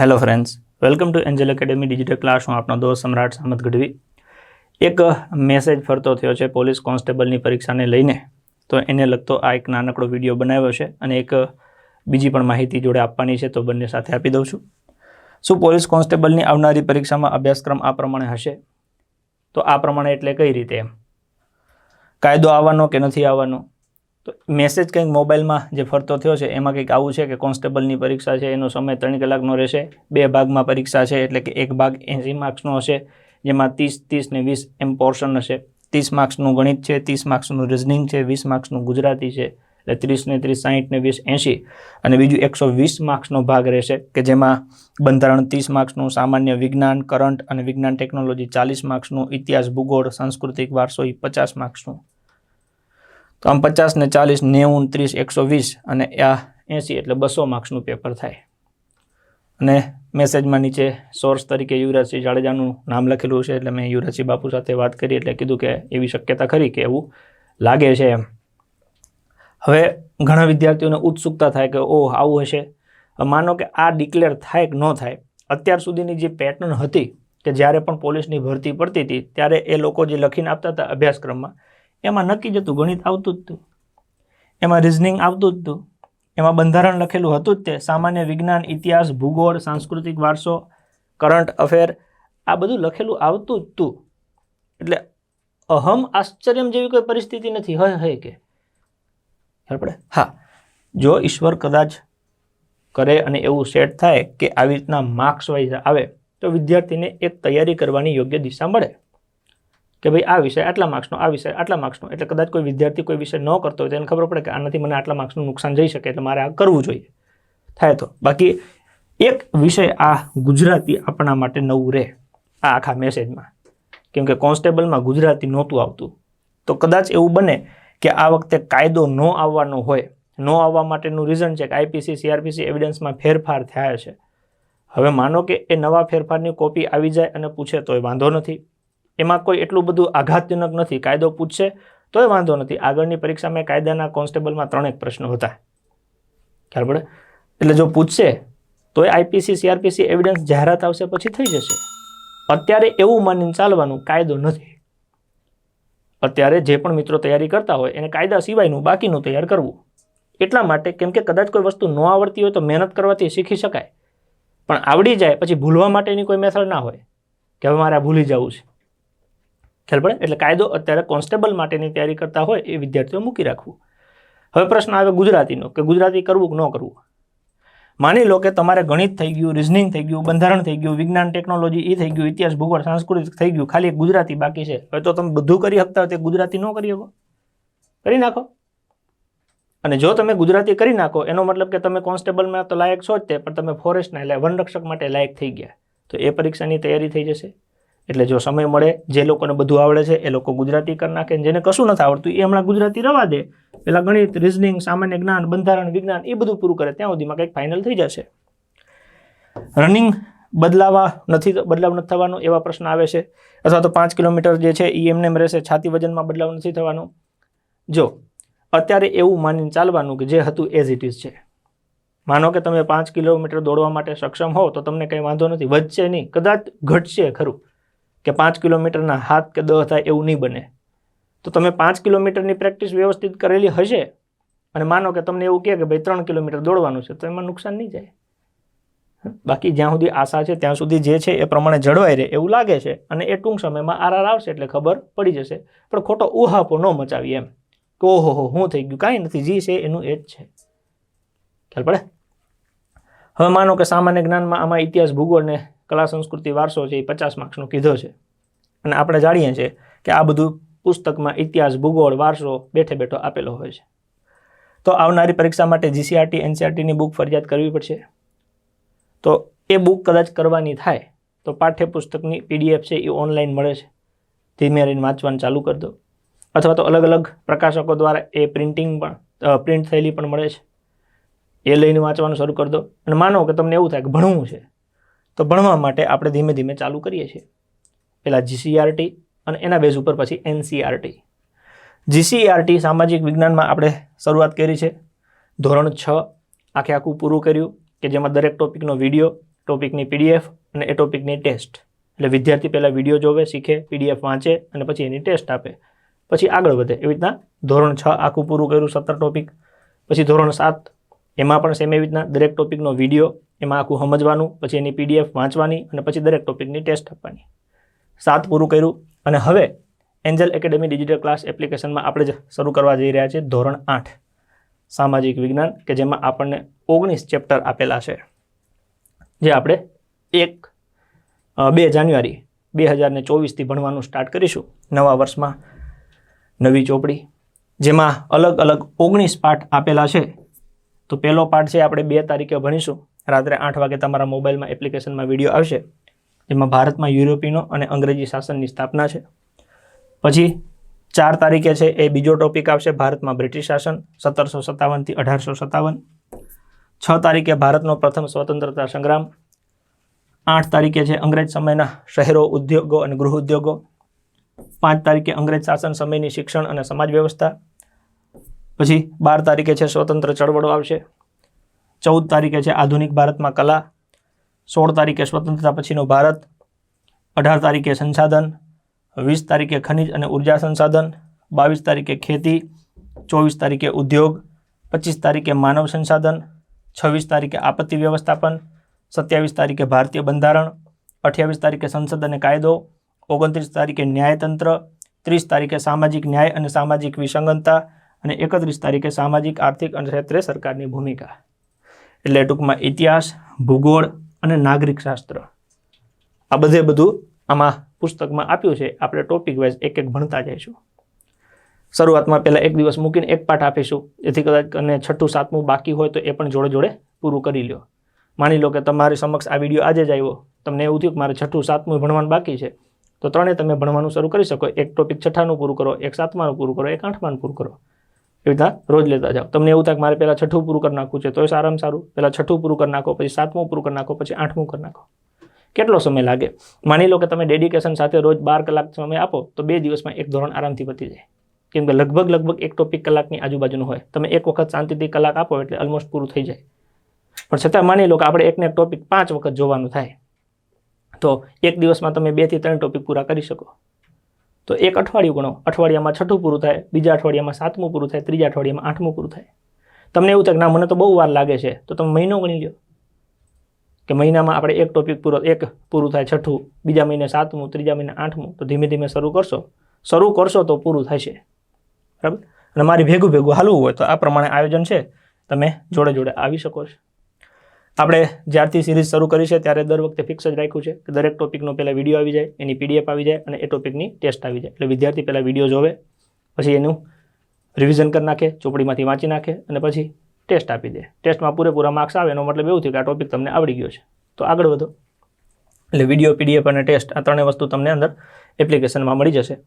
Hello friends welcome to Angel Academy digital class હું આપનો દોસ્ત સમ્રાટ સામત ગઢવી. એક મેસેજ ફરતો થયો છે પોલીસ કોન્સ્ટેબલની પરીક્ષાને લઈને. તો એને લગતો આ એક નાનકડો વીડિયો બનાવ્યો છે અને એક બીજી પણ માહિતી જોડે આપવાની છે, તો બંને સાથે આપી દઉં છું. શું પોલીસ કોન્સ્ટેબલની આવનારી પરીક્ષામાં અભ્યાસક્રમ આ પ્રમાણે હશે? તો આ પ્રમાણે એટલે કઈ રીતે? એમ કાયદો આવવાનો કે નથી આવવાનો? તો મેસેજ કંઈક મોબાઈલમાં જે ફરતો થયો છે, એમાં કંઈક આવું છે કે કોન્સ્ટેબલની પરીક્ષા છે, એનો સમય ત્રણ કલાકનો રહેશે, બે ભાગમાં પરીક્ષા છે, એટલે કે એક ભાગ એંસી માર્ક્સનો હશે, જેમાં ત્રીસ ત્રીસ ને વીસ એમ પોર્શન હશે. ત્રીસ માર્ક્સનું ગણિત છે, ત્રીસ માર્ક્સનું રિઝનિંગ છે, વીસ માર્ક્સનું ગુજરાતી છે, એટલે ત્રીસ ને ત્રીસ, સાહીઠ ને વીસ, એંશી. અને બીજું એકસો વીસ માર્ક્સનો ભાગ રહેશે, કે જેમાં બંધારણ ત્રીસ માર્ક્સનું, સામાન્ય વિજ્ઞાન, કરંટ અને વિજ્ઞાન ટેકનોલોજી ચાલીસ માર્ક્સનું, ઇતિહાસ, ભૂગોળ, સાંસ્કૃતિક વારસો એ પચાસ માર્ક્સનું. તો આમ પચાસ ને ચાલીસ, નેવું ત્રીસ, એકસો વીસ અને આ એંસી એટલે બસો માર્ક્સનું પેપર થાય. અને મેસેજમાં નીચે સોર્સ તરીકે યુવરાજસિંહ જાડેજાનું નામ લખેલું છે, એટલે મેં યુવરાજસિંહ બાપુ સાથે વાત કરી, એટલે કીધું કે એવી શક્યતા ખરી કે એવું લાગે છે એમ. હવે ઘણા વિદ્યાર્થીઓને ઉત્સુકતા થાય કે ઓહ, આવું હશે. માનો કે આ ડિક્લેર થાય કે ન થાય, અત્યાર સુધીની જે પેટર્ન હતી કે જ્યારે પણ પોલીસની ભરતી પડતી હતી, ત્યારે એ લોકો જે લખીને આપતા હતા અભ્યાસક્રમમાં એમાં નક્કી જ હતું, ગણિત આવતું જ હતું. એમાં રિઝનિંગ આવતું જ હતું. એમાં બંધારણ લખેલું હતું જ તે. સામાન્ય વિજ્ઞાન, ઇતિહાસ, ભૂગોળ, સાંસ્કૃતિક વારસો કરંટ અફેર આ બધું લખેલું આવતું જ હતું. એટલે અહમ આશ્ચર્યમ જેવી કોઈ પરિસ્થિતિ નથી. હય હય કે. ખ્યાલ પડે? હા. જો ઈશ્વર કદાચ કરે અને એવું સેટ થાય કે આવી રીતના માર્ક્સ વાઇઝ આવે, તો વિદ્યાર્થીને એક તૈયારી કરવાની યોગ્ય દિશા મળે. કે ભાઈ આ વિષય આટલા માર્ક્સનો આ વિષય આટલા માર્ક્સનો એટલે કદાચ કોઈ વિદ્યાર્થી કોઈ વિષય ન કરતો હોય તો એને ખબર પડે કે આનાથી મને આટલા માર્ક્સનું નુકસાન જઈ શકે, એટલે મારે આ કરવું જોઈએ. થાય તો. બાકી એક વિષય આ ગુજરાતી આપણા માટે નવું રહે આ આખા મેસેજમાં કેમ કે કોન્સ્ટેબલમાં ગુજરાતી નહોતું આવતું. તો કદાચ એવું બને કે આ વખતે કાયદો ન આવવાનો હોય, ન આવવા માટેનું રીઝન છે કે આઈપીસી સીઆરપીસી એવિડન્સમાં ફેરફાર થયા છે. હવે માનો કે એ નવા ફેરફારની કોપી આવી જાય અને પૂછે તોય વાંધો નથી. એમાં કોઈ એટલું બધું આઘાતજનક નથી, કાયદો પૂછશે તોય વાંધો નથી. આગળની પરીક્ષામાં કાયદાના કોન્સ્ટેબલમાં ત્રણેક પ્રશ્નો હતા. પડે? એટલે જો પૂછશે, તોય આઈપીસી સીઆરપીસી એવિડન્સ જાહેરાત આવશે પછી થઈ જશે. અત્યારે એવું માનીને ચાલવાનું કાયદો નથી. અત્યારે જે પણ મિત્રો તૈયારી કરતા હોય, એને કાયદા સિવાયનું બાકીનું તૈયાર કરવું. એટલા માટે કેમ કે કદાચ કોઈ વસ્તુ ન આવડતી હોય તો મહેનત કરવાથી શીખી શકાય. પણ આવડી જાય પછી ભૂલવા માટેની કોઈ મેથડ ના હોય. કે હવે મારે આ ભૂલી જવું છે. ખ્યાલ એટલે કાયદો અત્યારે કોન્સ્ટેબલ માટેની તૈયારી કરતા હોય એ વિદ્યાર્થીઓ મૂકી રાખવું. હવે પ્રશ્ન આવે ગુજરાતીનો, કે ગુજરાતી કરવું કે ન કરવું? માની લો કે તમારે ગણિત થઈ ગયું રિઝનિંગ થઈ ગયું, બંધારણ થઈ ગયું, વિજ્ઞાન ટેકનોલોજી એ થઈ ગયું, ઇતિહાસ, ભૂગોળ, સાંસ્કૃતિક થઈ ગયું, ખાલી ગુજરાતી બાકી છે. હવે તો તમે બધું કરી શકતા હોય તે ગુજરાતી ન કરી શકો. કરી નાખો. અને જો તમે ગુજરાતી કરી નાખો, એનો મતલબ કે તમે કોન્સ્ટેબલમાં તો લાયક છો જ તે, પણ તમે ફોરેસ્ટના એટલે વનરક્ષક માટે લાયક થઈ ગયા. તો એ પરીક્ષાની તૈયારી થઈ જશે. એટલે જો સમય મળે, જે લોકોને બધું આવડે છે, એ લોકો ગુજરાતી કરી નાખે જેને કશું નથી આવડતું એ હમણાં ગુજરાતી રવા દે. પેલા ગણિત રિઝનિંગ સામાન્ય જ્ઞાન, બંધારણ, વિજ્ઞાન એ બધું પૂરું કરે. ત્યાં સુધીમાં કંઈક ફાઇનલ થઈ જશે. રનિંગ બદલાવા નથી, બદલાવ નથી થવાનો એવા પ્રશ્ન આવે છે. અથવા તો પાંચ કિલોમીટર જે છે એ એમને એમ રહેશે, છાતી વજનમાં બદલાવ નથી થવાનો. જો, અત્યારે એવું માનીને ચાલવાનું કે જે હતું એઝ ઇટ ઇઝ છે. માનો કે તમે પાંચ કિલોમીટર દોડવા માટે સક્ષમ હો તો તમને કંઈ વાંધો નથી. વધશે નહીં. કદાચ ઘટશે ખરું. કે પાંચ કિલોમીટરના હાથ કે દહ થાય એવું નહીં બને. તો તમે પાંચ કિલોમીટરની પ્રેક્ટિસ વ્યવસ્થિત કરેલી હશે અને માનો કે તમને એવું કહે કે ભાઈ ત્રણ કિલોમીટર દોડવાનું છે, તો એમાં નુકસાન નહીં જાય. બાકી જ્યાં સુધી આશા છે, ત્યાં સુધી જે છે એ પ્રમાણે જળવાઈ રહે એવું લાગે છે અને એ ટૂંક સમયમાં આરઆર આવશે એટલે ખબર પડી જશે. પણ ખોટો ઉહાપો ન મચાવી એમ કે ઓહો હો, હું થઈ ગયું, કાંઈ નથી, જી છે એનું એ જ છે. ખ્યાલ પડે? હવે માનો કે સામાન્ય જ્ઞાનમાં આમાં ઇતિહાસ, ભૂગોળ ને કલા સંસ્કૃતિ વારસો છે એ પચાસ માર્ક્સનો કીધો છે. અને આપણે જાણીએ છીએ કે આ બધું પુસ્તકમાં ઇતિહાસ, ભૂગોળ, વારસો બેઠે બેઠો આપેલો હોય છે. તો આવનારી પરીક્ષા માટે જીસીઆરટી એનસીઆરટીની બુક ફરજિયાત કરવી પડશે? તો એ બુક કદાચ કરવાની થાય, તો પાઠ્યપુસ્તકની પીડીએફ છે એ ઓનલાઈન મળે છે. ધીમે રહીને વાંચવાનું ચાલુ કરી દો. અથવા તો અલગ અલગ પ્રકાશકો દ્વારા એ પ્રિન્ટિંગ પણ પ્રિન્ટ થયેલી પણ મળે છે. એ લઈને વાંચવાનું શરૂ કરી દો. અને માનો કે તમને એવું થાય કે ભણવું છે. તો ભણવા માટે આપણે ધીમે ધીમે ચાલુ કરીએ છીએ. પહેલાં જીસીઆરટી અને એના બેઝ ઉપર પછી એનસીઆરટી જીસીઆરટી સામાજિક વિજ્ઞાનમાં આપણે શરૂઆત કરી છે. ધોરણ છ આખે આખું પૂરું કર્યું કે જેમાં દરેક ટોપિકનો વીડિયો, ટોપિકની પીડીએફ અને એ ટોપિકની ટેસ્ટ. એટલે વિદ્યાર્થી પહેલાં વીડિયો જોવે, શીખે પીડીએફ વાંચે અને પછી એની ટેસ્ટ આપે. પછી આગળ વધે. એવી રીતના ધોરણ છ આખું પૂરું કર્યું, સત્તર ટોપિક. પછી ધોરણ સાત એમાં પણ સેમ એવી રીતના દરેક ટોપિકનો વીડિયો એમાં આખું સમજવાનું, પછી એની પીડીએફ વાંચવાની અને પછી દરેક ટોપિકની ટેસ્ટ આપવાની. સાત પૂરું કર્યું અને હવે એન્જલ એકેડેમી ડિજિટલ ક્લાસ એપ્લિકેશનમાં આપણે જ શરૂ કરવા જઈ રહ્યા છીએ ધોરણ આઠ, સામાજિક વિજ્ઞાન, કે જેમાં આપણને ઓગણીસ ચેપ્ટર આપેલા છે. જે આપણે એક બે જાન્યુઆરી બે હજાર ને ચોવીસથી ભણવાનું સ્ટાર્ટ કરીશું. નવા વર્ષમાં નવી ચોપડી, જેમાં અલગ અલગ ઓગણીસ પાઠ આપેલા છે. તો પહેલો પાઠ છે આપણે બે તારીખે ભણીશું. રાત્રે આઠ વાગે તમારા મોબાઈલમાં એપ્લિકેશનમાં વીડિયો આવશે, જેમાં ભારતમાં યુરોપીનો અને અંગ્રેજી શાસનની સ્થાપના છે. પછી ચાર તારીખે છે એ બીજો ટોપિક આવશે, ભારતમાં બ્રિટિશ શાસન, સત્તરસો સત્તાવનથી અઢારસો સત્તાવન. છ તારીખે ભારતનો પ્રથમ સ્વતંત્રતા સંગ્રામ. આઠ તારીખે છે અંગ્રેજ સમયના શહેરો, ઉદ્યોગો અને ગૃહ ઉદ્યોગો પાંચ તારીખે અંગ્રેજ શાસન સમયની શિક્ષણ અને સમાજ વ્યવસ્થા. પછી બાર તારીખે છે સ્વતંત્ર ચળવળો આવશે. ચૌદ તારીખે છે આધુનિક ભારતમાં કલા, સોળ તારીખે સ્વતંત્રતા પછીનો ભારત, અઢાર તારીખે સંસાધન, વીસ તારીખે ખનિજ અને ઊર્જા સંસાધન, બાવીસ તારીખે ખેતી, ચોવીસ તારીખે ઉદ્યોગ, પચીસ તારીખે માનવ સંસાધન, છવ્વીસ તારીખે આપત્તિ વ્યવસ્થાપન, સત્યાવીસ તારીખે ભારતીય બંધારણ, અઠ્યાવીસ તારીખે સંસદ અને કાયદો, ઓગણત્રીસ તારીખે ન્યાયતંત્ર, ત્રીસ તારીખે સામાજિક ન્યાય અને સામાજિક વિસંગતતા અને એકત્રીસ તારીખે સામાજિક, આર્થિક અને ક્ષેત્રે સરકારની ભૂમિકા. એટલે ટૂંકમાં ઇતિહાસ, ભૂગોળ અને નાગરિક શાસ્ત્ર. આ બધે બધું આમાં પુસ્તકમાં આપ્યું છે. આપણે ટોપિક વાઇઝ એક એક ભણતા જઈશું. શરૂઆતમાં પહેલાં એક દિવસ મૂકીને એક પાઠ આપીશું. જેથી કદાચ અને છઠ્ઠું, સાતમું બાકી હોય તો એ પણ જોડે જોડે પૂરું કરી લ્યો. માની લો કે તમારી સમક્ષ આ વીડિયો આજે જ આવ્યો. તમને એવું થયું કે મારે છઠ્ઠું, સાતમું ભણવાનું બાકી છે. તો ત્રણે તમે ભણવાનું શરૂ કરી શકો. એક ટોપિક છઠ્ઠાનું પૂરું કરો, એક સાતમાનું પૂરું કરો, એક આઠમાનું પૂરું કરો. એવી રીતના રોજ લેતા જાઓ. તમને એવું થાય મારે પહેલાં છઠ્ઠું પૂરું કરી નાખવું છે તો એ સારામાં સારું. પહેલાં છઠ્ઠું પૂરું કરી નાખો, પછી સાતમું પૂરું કરી નાખો, પછી આઠમું કરી નાખો. કેટલો સમય લાગે? માની લો કે તમે ડેડિકેશન સાથે રોજ બાર કલાક સમય આપો, તો બે દિવસમાં એક ધોરણ આરામથી પતી જાય. કેમ કે લગભગ લગભગ એક ટોપિક કલાકની આજુબાજુનું હોય. તમે એક વખત શાંતિથી કલાક આપો એટલે ઓલમોસ્ટ પૂરું થઈ જાય. પણ છતાં માની લો કે આપણે એકને એક ટોપિક પાંચ વખત જોવાનું થાય, તો એક દિવસમાં તમે બેથી ત્રણ ટોપિક પૂરા કરી શકો. તો એક અઠવાડિયું ગણો. અઠવાડિયામાં છઠ્ઠું પૂરું થાય, બીજા અઠવાડિયામાં સાતમું પૂરું થાય, ત્રીજા અઠવાડિયામાં આઠમું પૂરું થાય. તમને એવું થાય કે ના, મને તો બહુ વાર લાગે છે, તો તમે મહિનો ગણી લો કે મહિનામાં આપણે એક ટોપિક પૂરો, એક પૂરું થાય છઠ્ઠું, બીજા મહિને સાતમું, ત્રીજા મહિને આઠમું, તો ધીમે ધીમે શરૂ કરશો. શરૂ કરશો તો પૂરું થશે. બરાબર? અને મારી ભેગું ભેગું હાલવું હોય તો આ પ્રમાણે આયોજન છે. તમે જોડે જોડે આવી શકો છો. આપણે જ્યારથી સિરીઝ શરૂ કરી છે, ત્યારે દર વખતે ફિક્સ જ રાખ્યું છે કે દરેક ટોપિકનો પહેલાં વીડિયો આવી જાય, એની પીડીએફ આવી જાય અને એ ટોપિકની ટેસ્ટ આવી જાય. એટલે વિદ્યાર્થી પહેલાં વીડિયો જોવે, પછી એનું રિવિઝન કરી નાખે, ચોપડીમાંથી વાંચી નાખે અને પછી ટેસ્ટ આપી દે. ટેસ્ટમાં પૂરેપૂરા માર્ક્સ આવે, એનો મતલબ એવું થયું કે આ ટોપિક તમને આવડી ગયો છે. તો આગળ વધો. એટલે વીડિયો પીડીએફ અને ટેસ્ટ આ ત્રણેય વસ્તુ તમને અંદર એપ્લિકેશનમાં મળી જશે.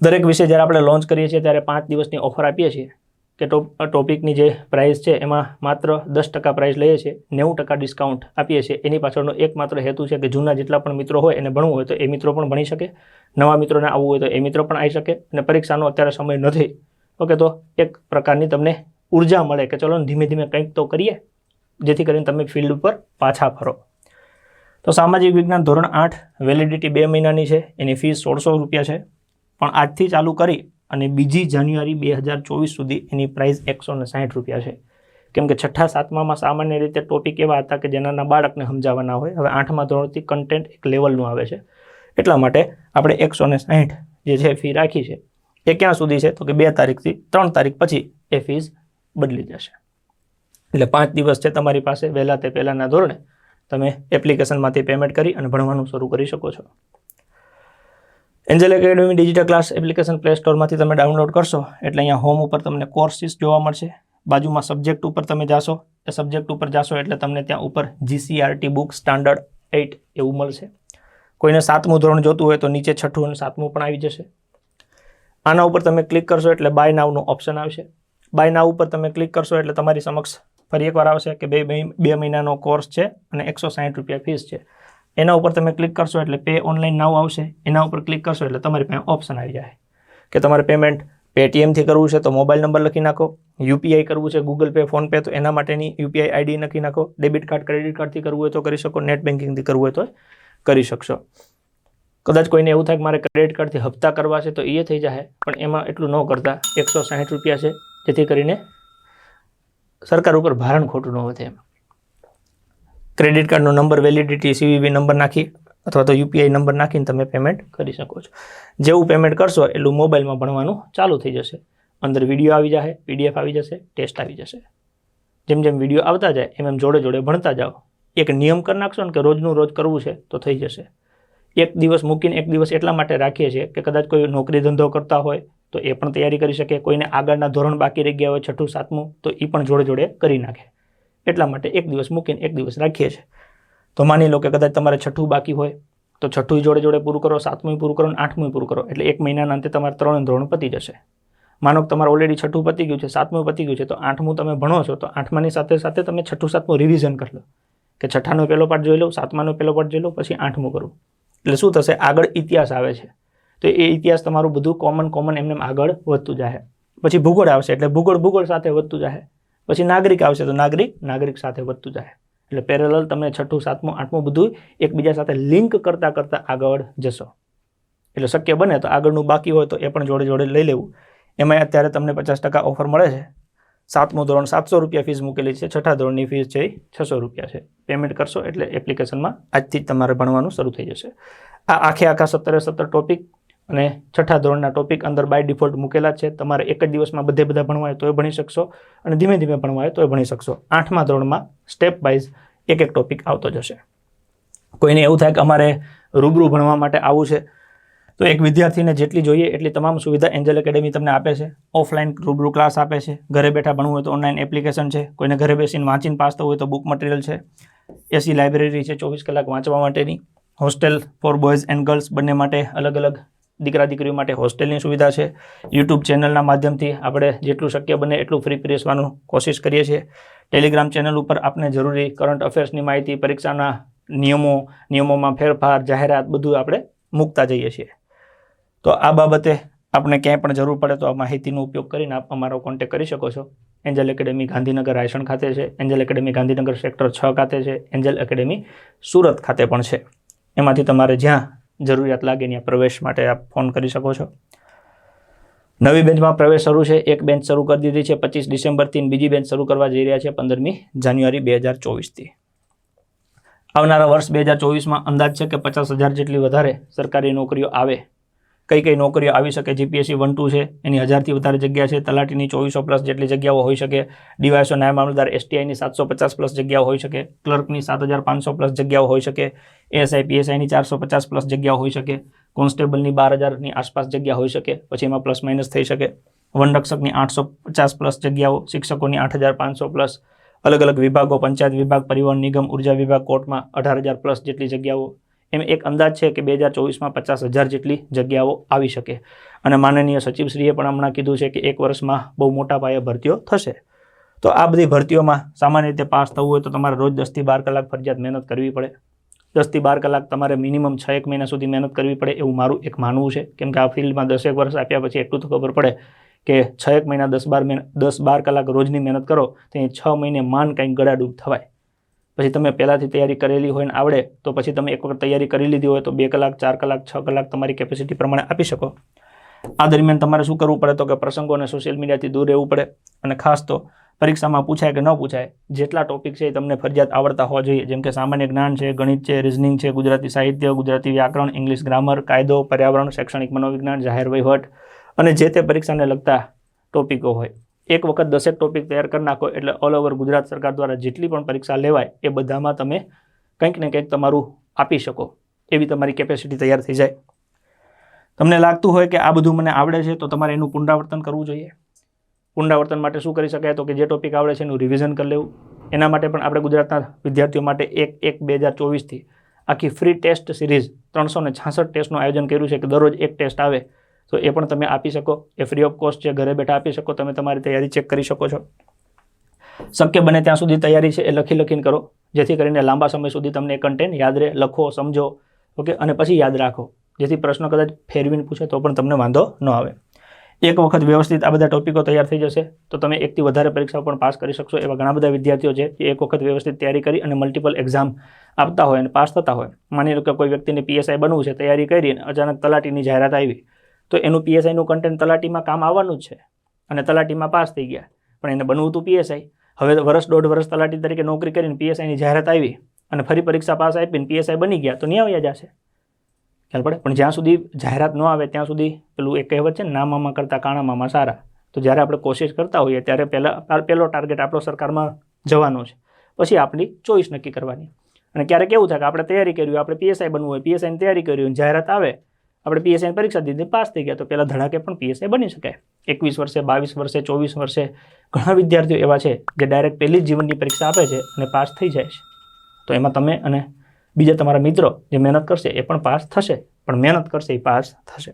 દરેક વિષય જ્યારે આપણે લોન્ચ કરીએ છીએ, ત્યારે પાંચ દિવસની ઓફર આપીએ છીએ. કે ટોપ ટોપિકની જે પ્રાઇસ છે, એમાં માત્ર દસ ટકા પ્રાઇસ લઈએ છીએ, નેવું ટકા ડિસ્કાઉન્ટ આપીએ છીએ. એની પાછળનો એકમાત્ર હેતુ છે કે જૂના જેટલા પણ મિત્રો હોય એને ભણવું હોય તો એ મિત્રો પણ ભણી શકે. નવા મિત્રોને આવવું હોય તો એ મિત્રો પણ આવી શકે. અને પરીક્ષાનો અત્યારે સમય નથી. ઓકે, તો એક પ્રકારની તમને ઊર્જા મળે કે ચલો ધીમે ધીમે કંઈક તો કરીએ, જેથી કરીને તમે ફિલ્ડ ઉપર પાછા ફરો. તો સામાજિક વિજ્ઞાન ધોરણ આઠ વેલિડિટી બે મહિનાની છે. એની ફીસ સોળસો રૂપિયા છે. પણ આજથી ચાલુ કરી અને બીજી જાન્યુઆરી બે હજાર ચોવીસ સુધી એની પ્રાઇસ એકસો ને સાઠ રૂપિયા છે. કેમ કે છઠ્ઠા, સાતમામાં સામાન્ય રીતે ટોપિક એવા હતા કે જેનાના બાળકને સમજાવવાના હોય. હવે આઠમા ધોરણથી કન્ટેન્ટ એક લેવલનું આવે છે. એટલા માટે આપણે એકસો ને સાઠ જે છે ફી રાખી છે, એ ક્યાં સુધી છે? તો કે બે તારીખથી ત્રણ તારીખ પછી એ ફીસ બદલી જશે. એટલે પાંચ દિવસ છે તમારી પાસે વહેલા તે પહેલાંના ધોરણે. તમે એપ્લિકેશનમાંથી પેમેન્ટ કરી અને ભણવાનું શરૂ કરી શકો છો. Angel Academy digital class application play સ્ટોરમાંથી તમે ડાઉનલોડ કરશો, એટલે અહીંયા હોમ ઉપર તમને કોર્સિસ જોવા મળશે. બાજુમાં સબ્જેક્ટ ઉપર તમે જાશો, એ સબ્જેક્ટ ઉપર જાશો એટલે તમને ત્યાં ઉપર જીસીઆરટી બુક સ્ટાન્ડર્ડ એઇટ એવું મળશે. કોઈને સાતમું ધોરણ જોતું હોય તો નીચે છઠ્ઠું અને સાતમું પણ આવી જશે. આના ઉપર તમે ક્લિક કરશો એટલે બાય નાવનું ઓપ્શન આવશે. બાય નાવ ઉપર તમે ક્લિક કરશો એટલે તમારી સમક્ષ ફરી એકવાર આવશે કે બે બે મહિનાનો કોર્સ છે અને એકસો સાઠ રૂપિયા ફીસ છે. એના ઉપર તમે ક્લિક કરશો એટલે પે ઓનલાઈન નાવ આવશે. એના ઉપર ક્લિક કરશો એટલે તમારી પાસે ઓપ્શન આવી જાય. કે તમારે પેમેન્ટ પેટીએમથી કરવું છે તો મોબાઈલ નંબર લખી નાખો. યુપીઆઈ કરવું છે ગૂગલ પે ફોનપે તો એના માટેની યુપીઆઈ આઈડી લખી નાખો. ડેબિટ કાર્ડ ક્રેડિટ કાર્ડથી કરવું હોય તો કરી શકો. નેટ બેન્કિંગથી કરવું હોય તો કરી શકશો. કદાચ કોઈને એવું થાય કે મારે ક્રેડિટ કાર્ડથી હપ્તા કરવા છે તો એ થઈ જાય પણ એમાં એટલું ન કરતા. એકસો સાહીઠ રૂપિયા છે, જેથી કરીને સરકાર ઉપર ભારણ ખોટું ન વધે એમ. ક્રેડિટ કાર્ડનો નંબર વેલિડિટી સીવીવી નંબર નાખી અથવા તો યુપીઆઈ નંબર નાખીને તમે પેમેન્ટ કરી શકો છો. જેવું પેમેન્ટ કરશો એટલું મોબાઈલમાં ભણવાનું ચાલુ થઈ જશે. અંદર વીડિયો આવી જશે પીડીએફ આવી જશે ટેસ્ટ આવી જશે. જેમ જેમ વીડિયો આવતા જાય, એમ એમ જોડે જોડે ભણતા જાઓ. એક નિયમ કરી નાખશો ને કે રોજનું રોજ કરવું છે તો થઈ જશે. એક દિવસ મૂકીને એક દિવસ એટલા માટે રાખીએ છીએ કે કદાચ કોઈ નોકરી ધંધો કરતા હોય તો એ પણ તૈયારી કરી શકે. કોઈને આગળના ધોરણ બાકી રહી ગયા હોય, છઠ્ઠું, સાતમું, તો એ પણ જોડે જોડે કરી નાખે. એટલા માટે એક દિવસ મૂકીને એક દિવસ રાખીએ છીએ. તો માની લો કે કદાચ તમારે છઠ્ઠું બાકી હોય, તો છઠ્ઠું જોડે જોડે પૂરું કરો સાતમું પૂરું કરો અને આઠમું પૂરું કરો. એટલે એક મહિનાના અંતે તમારે ત્રણ ધોરણ પતી જશે. માનો કે તમારે ઓલરેડી છઠ્ઠું પતી ગયું છે, સાતમું પતી ગયું છે, તો આઠમું તમે ભણો છો, તો આઠમાની સાથે સાથે તમે છઠ્ઠું, સાતમું રિવિઝન કરી લો. કે છઠ્ઠાનો પહેલો પાઠ જોઈ લો, સાતમાનો પહેલો પાઠ જોઈ લો, પછી આઠમું કરું. એટલે શું થશે? આગળ ઇતિહાસ આવે છે. તો એ ઇતિહાસ તમારું બધું કોમન કોમન એમને આગળ વધતું જાય પછી ભૂગોળ આવશે, એટલે ભૂગોળ ભૂગોળ સાથે વધતું જાય પછી નાગરિક આવશે તો નાગરિક નાગરિક સાથે વધતું જાય. એટલે પેરેલલ તમે છઠ્ઠું, સાતમું, આઠમું બધું એકબીજા સાથે લિંક કરતાં કરતાં આગળ જશો. એટલે શક્ય બને તો આગળનું બાકી હોય તો એ પણ જોડે જોડે લઈ લેવું. એમાં અત્યારે તમને પચાસ ટકા ઓફર મળે છે. સાતમું ધોરણ સાતસો રૂપિયા ફીસ મૂકેલી છે, છઠ્ઠા ધોરણની ફીસ છે છસો રૂપિયા છે. પેમેન્ટ કરશો એટલે એપ્લિકેશનમાં આજથી જ તમારે ભણવાનું શરૂ થઈ જશે. આ આખે આખા સત્તરે સત્તર ટોપિક અને છઠ્ઠા ધોરણના ટોપિક અંદર બાય ડિફોલ્ટ મૂકેલા છે. તમારે એક જ દિવસમાં બધે બધા ભણવા હોય તોય ભણી શકશો અને ધીમે ધીમે ભણવા હોય તોય ભણી શકશો. આઠમા ધોરણમાં સ્ટેપ વાઇઝ એક એક ટોપિક આવતો જશે. કોઈને એવું થાય કે અમારે રૂબરૂ ભણવા માટે આવવું છે, તો એક વિદ્યાર્થીને જેટલી જોઈએ એટલી તમામ સુવિધા એન્જલ એકેડેમી તમને આપે છે. ઓફલાઈન રૂબરૂ ક્લાસ આપે છે. ઘરે બેઠા ભણવું હોય તો ઓનલાઈન એપ્લિકેશન છે. કોઈને ઘરે બેસીને વાંચીને પાસ હોય તો બુક મટીરિયલ છે. એસી લાઇબ્રેરી છે ચોવીસ કલાક વાંચવા માટેની. Hostel for boys and girls બંને માટે અલગ અલગ દીકરા દીકરીઓ માટે હોસ્ટેલની સુવિધા છે. યુટ્યુબ ચેનલના માધ્યમથી આપણે જેટલું શક્ય બને એટલું ફ્રી પીરસવાનું કોશિશ કરીએ છીએ. ટેલિગ્રામ ચેનલ ઉપર આપને જરૂરી કરંટ અફેર્સની માહિતી, પરીક્ષાના નિયમો, નિયમોમાં ફેરફાર, જાહેરાત બધું આપણે મૂકતા જઈએ છીએ. તો આ બાબતે આપણે ક્યાંય પણ જરૂર પડે તો આ માહિતીનો ઉપયોગ કરીને આપ અમારો કોન્ટેક કરી શકો છો. એન્જલ એકેડેમી ગાંધીનગર રાયસણ ખાતે છે. એન્જલ એકેડેમી ગાંધીનગર સેક્ટર છ ખાતે છે. એન્જલ એકેડેમી સુરત ખાતે પણ છે. એમાંથી તમારે જ્યાં જરૂરિયાત લાગે ત્યાં પ્રવેશ માટે આપ ફોન કરી શકો છો. નવી બેન્ચમાં પ્રવેશ શરૂ છે. એક બેન્ચ શરૂ કરી દીધી છે પચીસ ડિસેમ્બરથી બીજી બેન્ચ શરૂ કરવા જઈ રહ્યા છે પંદરમી જાન્યુઆરી બે હજાર ચોવીસથી. આવનારા વર્ષ બે હજાર ચોવીસમાં અંદાજ છે કે પચાસ હજાર જેટલી વધારે સરકારી નોકરીઓ આવે કઈ કઈ નોકરીઓ આવી શકે જીપીએસસી વન ટુ છે, એની હજારથી વધારે જગ્યા છે, તલાટીની ચોવીસો પ્લસ જેટલી જગ્યાઓ હોઈ શકે ડીવાયસો નાયબ મામલતદાર એસટીઆઈની સાતસો પચાસ પ્લસ જગ્યાઓ હોઈ શકે, ક્લર્કની સાત હજાર પાંચસો પ્લસ જગ્યાઓ હોઈ શકે એએસઆઈ પીએસઆઈની ચારસો પચાસ પ્લસ જગ્યાઓ હોઈ શકે, કોન્સ્ટેબલની બાર હજારની આસપાસ જગ્યા હોઈ શકે, પછી એમાં પ્લસ માઇનસ થઈ શકે, વનરક્ષકની આઠસો પચાસ પ્લસ જગ્યાઓ, શિક્ષકોની આઠ હજાર પાંચસો પ્લસ, અલગ અલગ વિભાગો, પંચાયત વિભાગ, પરિવહન નિગમ, ઊર્જા વિભાગ, કોર્ટમાં અઢાર હજાર પ્લસ જેટલી જગ્યાઓ એમ એક અંદાજ છે કે બે હજાર ચોવીસમાં પચાસ હજાર જેટલી જગ્યાઓ આવી શકે. અને માનનીય સચિવશ્રીએ પણ હમણાં કીધું છે કે એક વર્ષમાં બહુ મોટા પાયે ભરતીઓ થશે. તો આ બધી ભરતીઓમાં સામાન્ય રીતે પાસ થવું હોય તો તમારે રોજ દસથી બાર કલાક ફરજિયાત મહેનત કરવી પડે. દસથી બાર કલાક તમારે મિનિમમ છ એક મહિના સુધી મહેનત કરવી પડે એવું મારું એક માનવું છે. કેમ કે આ ફિલ્ડમાં દસેક વર્ષ આપ્યા પછી એટલું તો ખબર પડે કે છ એક મહિના દસ બાર મહિના દસ બાર કલાક રોજની મહેનત કરો તો એ છ મહિને માન કંઈક ગળાડૂબ થવાય. પછી તમે પહેલાંથી તૈયારી કરેલી હોય ને આવડે, તો પછી તમે એક વખત તૈયારી કરી લીધી હોય તો બે કલાક, ચાર કલાક, છ કલાક તમારી કેપેસિટી પ્રમાણે આપી શકો. આ દરમિયાન તમારે શું કરવું પડે તો કે પ્રસંગોને સોશિયલ મીડિયાથી દૂર રહેવું પડે અને ખાસ તો પરીક્ષામાં પૂછાય કે ન પૂછાય, જેટલા ટોપિક છે એ તમને ફરજિયાત આવડતા હોવા જોઈએ. જેમ કે સામાન્ય જ્ઞાન છે, ગણિત છે રિઝનિંગ છે, ગુજરાતી સાહિત્ય, ગુજરાતી વ્યાકરણ ઇંગ્લિશ ગ્રામર કાયદો, પર્યાવરણ, શૈક્ષણિક મનોવિજ્ઞાન, જાહેર વહીવટ અને જે તે પરીક્ષાને લગતા ટોપિકો હોય. એક વખત દસેક ટોપિક તૈયાર કરી નાખો એટલે ઓલ ઓવર ગુજરાત સરકાર દ્વારા જેટલી પણ પરીક્ષા લેવાય એ બધામાં તમે કંઈક ને કંઈક તમારું આપી શકો. એવી તમારી કેપેસિટી તૈયાર થઈ જાય. તમને લાગતું હોય કે આ બધું મને આવડે છે તો તમારે એનું પુનરાવર્તન કરવું જોઈએ. પુનરાવર્તન માટે શું કરી શકાય તો કે જે ટોપિક આવડે છે એનું રિવિઝન કરી લેવું. એના માટે પણ આપણે ગુજરાતના વિદ્યાર્થીઓ માટે એક એક બે હજાર ચોવીસથી આખી ફ્રી ટેસ્ટ સિરીઝ ત્રણસો ને છાસઠ ટેસ્ટનું આયોજન કર્યું છે કે દરરોજ એક ટેસ્ટ આવે. તો એ પણ તમે આપી શકો. એ ફ્રી ઓફ કોસ્ટ છે, ઘરે બેઠા આપી શકો. તમે તમારી તૈયારી ચેક કરી શકો છો. શક્ય બને ત્યાં સુધી તૈયારી છે એ લખી લખીને કરો. જેથી કરીને લાંબા સમય સુધી તમને કન્ટેન્ટ યાદ રહે, લખો, સમજો. ઓકે? અને પછી યાદ રાખો. જેથી પ્રશ્નો કદાચ ફેરવીને પૂછે તો પણ તમને વાંધો ન આવે. એક વખત વ્યવસ્થિત આ બધા ટોપિકો તૈયાર થઈ જશે, તો તમે એકથી વધારે પરીક્ષાઓ પણ પાસ કરી શકશો. એવા ઘણા બધા વિદ્યાર્થીઓ છે જે એક વખત વ્યવસ્થિત તૈયારી કરી અને મલ્ટિપલ એક્ઝામ આપતા હોય અને પાસ થતા હોય. માની લો કે કોઈ વ્યક્તિને પીએસઆઈ બનવું છે, તૈયારી કરી અને અચાનક તલાટીની જાહેરાત આવી. તો એનું પીએસઆઈનું કન્ટેન્ટ તલાટીમાં કામ આવવાનું જ છે. અને તલાટીમાં પાસ થઈ ગયા. પણ એને બનવું હતું પીએસઆઈ હવે વર્ષ દોઢ વર્ષ તલાટી તરીકે નોકરી કરીને પીએસઆઈની જાહેરાત આવી અને ફરી પરીક્ષા પાસ આપીને પીએસઆઈ બની ગયા. તો નહીં આવ્યા જશે ખ્યાલ પડે? પણ જ્યાં સુધી જાહેરાત ન આવે, ત્યાં સુધી પેલું એક કહેવત છે ને મામા કરતાં કાણા મામા સારા. તો જ્યારે આપણે કોશિશ કરતા હોઈએ, ત્યારે પહેલાં પહેલો ટાર્ગેટ આપણો સરકારમાં જવાનો છે. પછી આપણી ચોઈસ નક્કી કરવાની. અને ક્યારેક એવું થાય કે આપણે તૈયારી કરી આપણે પીએસઆઈ બનવું હોય પીએસઆઈની તૈયારી કરી જાહેરાત આવે આપણે પીએસઆઈની પરીક્ષા દીધી, પાસ થઈ ગયા. તો પહેલાં ધડાકે પણ પીએસઆઈ બની શકાય. એકવીસ વર્ષે, બાવીસ વર્ષે, ચોવીસ વર્ષે ઘણા વિદ્યાર્થીઓ એવા છે જે ડાયરેક્ટ પહેલી જ જીવનની પરીક્ષા આપે છે અને પાસ થઈ જાય છે. તો એમાં તમે અને બીજા તમારા મિત્રો જે મહેનત કરશે એ પણ પાસ થશે. પણ મહેનત કરશે એ પાસ થશે.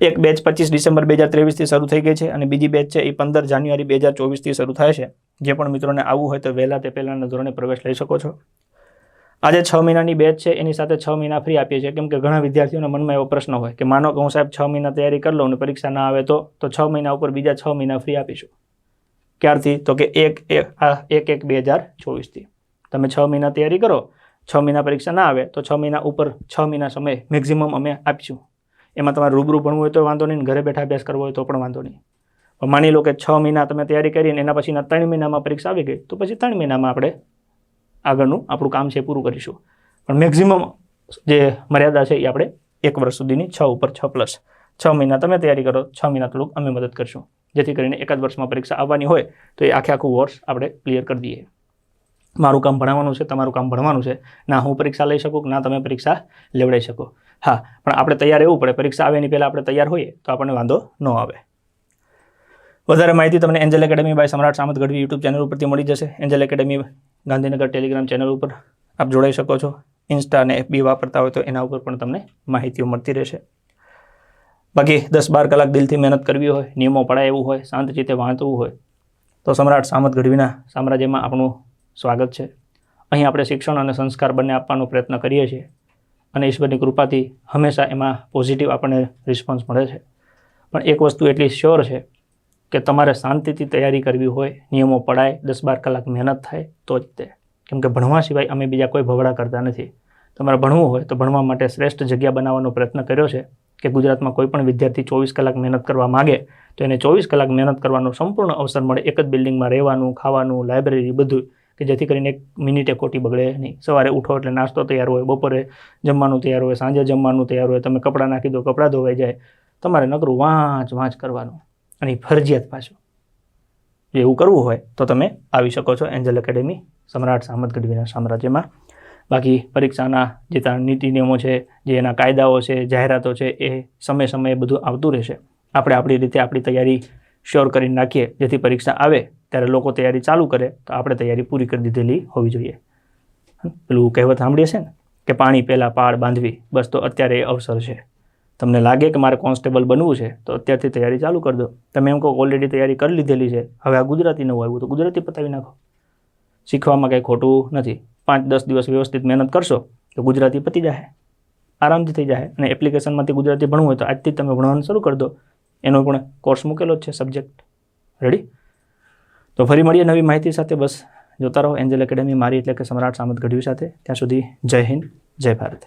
એક બેચ પચીસ ડિસેમ્બર બે હજાર ત્રેવીસથી શરૂ થઈ ગઈ છે અને બીજી બેચ છે એ પંદર જાન્યુઆરી બે હજાર ચોવીસથી શરૂ થાય છે. જે પણ મિત્રોને આવવું હોય તો વહેલા તે પહેલાંના ધોરણે પ્રવેશ લઈ શકો છો. આજે છ મહિનાની બેચ છે, એની સાથે છ મહિના ફ્રી આપીએ છીએ. કેમ કે ઘણા વિદ્યાર્થીઓના મનમાં એવો પ્રશ્ન હોય કે, માનો કે હું સાહેબ છ મહિના તૈયારી કરી લઉં પરીક્ષા ના આવે તો તો છ મહિના ઉપર બીજા છ મહિના ફ્રી આપીશું. ક્યારથી? તો કે એક એક એક બે હજાર ચોવીસથી. તમે છ મહિના તૈયારી કરો, છ મહિના પરીક્ષા ના આવે, તો છ મહિના ઉપર છ મહિના સમય મેક્ઝિમમ અમે આપીશું. એમાં તમારે રૂબરૂ ભણવું હોય તો વાંધો નહીં ઘરે બેઠા અભ્યાસ કરવો હોય તો પણ વાંધો નહીં. પણ માની લો કે છ મહિના તમે તૈયારી કરીને એના પછીના ત્રણ મહિનામાં પરીક્ષા આવી ગઈ, તો પછી ત્રણ મહિનામાં આપણે આગળનું આપણું કામ છે પૂરું કરીશું. પણ મેક્ઝિમમ જે મર્યાદા છે એ આપણે એક વર્ષ સુધીની છ ઉપર છ પ્લસ છ મહિના તમે તૈયારી કરો, છ મહિના થોડુંક અમે મદદ કરશું. જેથી કરીને એકાદ વર્ષમાં પરીક્ષા આવવાની હોય તો એ આખે આખું વર્ષ આપણે ક્લિયર કરી દઈએ. મારું કામ ભણાવવાનું છે, તમારું કામ ભણવાનું છે. ના હું પરીક્ષા લઈ શકું, ના તમે પરીક્ષા લેવડાવી શકો. હા, પણ આપણે તૈયાર રહેવું પડે. પરીક્ષા આવે એની પહેલાં આપણે તૈયાર હોઈએ તો આપણને વાંધો ન આવે. વધારે માહિતી તમને એન્જલ એકેડમી બાય સમ્રાટ સામત ગઢવી યુટ્યુબ ચેનલ ઉપરથી મળી જશે. Angel Academy Gandhinagar Telegram channel ઉપર આપ જોડાઈ શકો છો. ઇન્સ્ટા અને એફબી વાપરતા હોય તો એના ઉપર પણ તમને માહિતીઓ મળતી રહેશે. બાકી દસ બાર કલાક દિલથી મહેનત કરવી હોય, નિયમો પડાય એવું હોય, શાંત રીતે વાંચવું હોય, તો સમ્રાટ સામત ગઢવીના સામ્રાજ્યમાં આપણું સ્વાગત છે. અહીં આપણે શિક્ષણ અને સંસ્કાર બંને આપવાનો પ્રયત્ન કરીએ છીએ અને ઈશ્વરની કૃપાથી હંમેશા એમાં પોઝિટિવ આપણને રિસ્પોન્સ મળે છે. પણ એક વસ્તુ એટલી શ્યોર છે કે તમારે શાંતિથી તૈયારી કરવી હોય, નિયમો પડાય, દસ બાર કલાક મહેનત થાય, તો જ તે. કેમ કે ભણવા સિવાય અમે બીજા કોઈ ભવડા કરતા નથી. તમારે ભણવું હોય તો ભણવા માટે શ્રેષ્ઠ જગ્યા બનાવવાનો પ્રયત્ન કર્યો છે કે ગુજરાતમાં કોઈ પણ વિદ્યાર્થી ચોવીસ કલાક મહેનત કરવા માગે, તો એને ચોવીસ કલાક મહેનત કરવાનો સંપૂર્ણ અવસર મળે, એક જ બિલ્ડિંગમાં રહેવાનું, ખાવાનું, લાઇબ્રેરી બધું, કે જેથી કરીને એક મિનિટે ખોટી બગડે નહીં. સવારે ઉઠો એટલે નાસ્તો તૈયાર હોય, બપોરે જમવાનું તૈયાર હોય, સાંજે જમવાનું તૈયાર હોય, તમે કપડાં નાખી દો, કપડાં ધોવાઈ જાય, તમારે નકરું વાંચ વાંચ કરવાનું. અને ફરજિયાત પાછું. જો એવું કરવું હોય તો તમે આવી શકો છો એન્જલ એકેડેમી સમ્રાટ સામંત ગઢવીના સામ્રાજ્યમાં. બાકી પરીક્ષાના જે ત્યાં નીતિ નિયમો છે, જે એના કાયદાઓ છે, જાહેરાતો છે, એ સમય સમયે બધું આવતું રહેશે. આપણે આપણી રીતે આપણી તૈયારી શ્યોર કરીને નાખીએ જેથી પરીક્ષા આવે, ત્યારે લોકો તૈયારી ચાલુ કરે, તો આપણે તૈયારી પૂરી કરી દીધેલી હોવી જોઈએ. પેલું કહેવત સાંભળીએ છે ને, કે પાણી પહેલાં પાળ બાંધવી, બસ તો અત્યારે એ અવસર છે. તમને લાગે કે મારે કોન્સ્ટેબલ બનવું છે, તો અત્યારથી તૈયારી ચાલુ કરી દો. તમે એમ કહો ઓલરેડી તૈયારી કરી લીધેલી છે. હવે આ ગુજરાતી નવું આવ્યું, તો ગુજરાતી પતાવી નાખો. શીખવામાં કંઈ ખોટું નથી. પાંચ દસ દિવસ વ્યવસ્થિત મહેનત કરશો, તો ગુજરાતી પતી જાય આરામથી થઈ જાય અને એપ્લિકેશનમાંથી ગુજરાતી ભણવું હોય તો આજથી તમે ભણવાનું શરૂ કરી દો. એનો પણ કોર્સ મૂકેલો જ છે સબ્જેક્ટ રેડી તો ફરી મળીએ નવી માહિતી સાથે. બસ, જોતા રહો. એન્જલ એકેડેમી મારી એટલે કે સમ્રાટ સામંત ગઢવી સાથે. ત્યાં સુધી જય હિન્દ, જય ભારત.